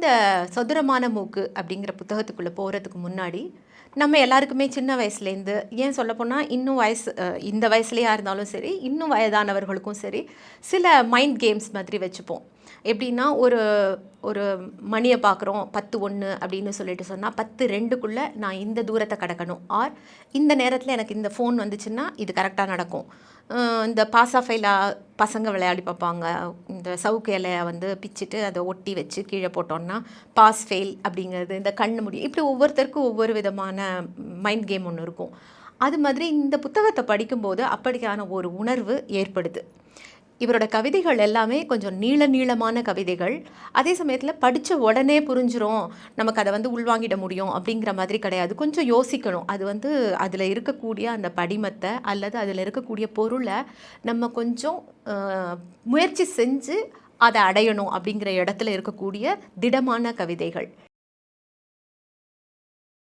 இந்த சதுரமான மூக்கு அப்படிங்கிற புத்தகத்துக்குள்ளே போகிறதுக்கு முன்னாடி நம்ம எல்லாருக்குமே சின்ன வயசுலேருந்து ஏன் சொல்லப்போனால் இன்னும் வயசு இந்த வயசுலையாக இருந்தாலும் சரி இன்னும் வயதானவர்களுக்கும் சரி சில மைண்ட் கேம்ஸ் மாதிரி வச்சுப்போம். எப்படின்னா ஒரு ஒரு மணியை பார்க்குறோம் பத்து ஒன்று அப்படின்னு சொல்லிட்டு சொன்னால் பத்து ரெண்டுக்குள்ளே நான் இந்த தூரத்தை கடக்கணும். ஆர் இந்த நேரத்தில் எனக்கு இந்த ஃபோன் வந்துச்சுன்னா இது கரெக்டாக நடக்கும். இந்த பாஸ் ஆஃப் பசங்க விளையாடி பார்ப்பாங்க. இந்த சவுக்கு இலையை வந்து பிச்சுட்டு அதை ஒட்டி வச்சு கீழே போட்டோம்னா பாஸ் ஃபெயில் அப்படிங்கிறது இந்த கண்ணு முடியும் இப்படி ஒவ்வொருத்தருக்கும் ஒவ்வொரு விதமான மைண்ட் கேம் ஒன்று இருக்கும். அது மாதிரி இந்த புத்தகத்தை படிக்கும்போது அப்படியான ஒரு உணர்வு ஏற்படுது. இவரோட கவிதைகள் எல்லாமே கொஞ்சம் நீள நீளமான கவிதைகள். அதே சமயத்தில் படித்த உடனே புரிஞ்சிரும். நமக்கு அதை வந்து உள்வாங்கிட முடியும் அப்படிங்கிற மாதிரி கிடையாது. கொஞ்சம் யோசிக்கணும். அது வந்து அதில் இருக்கக்கூடிய அந்த படிமத்தை அல்லது அதில் இருக்கக்கூடிய பொருளை நம்ம கொஞ்சம் முயற்சி செஞ்சு அதை அடையணும் அப்படிங்கிற இடத்துல இருக்கக்கூடிய திடமான கவிதைகள்.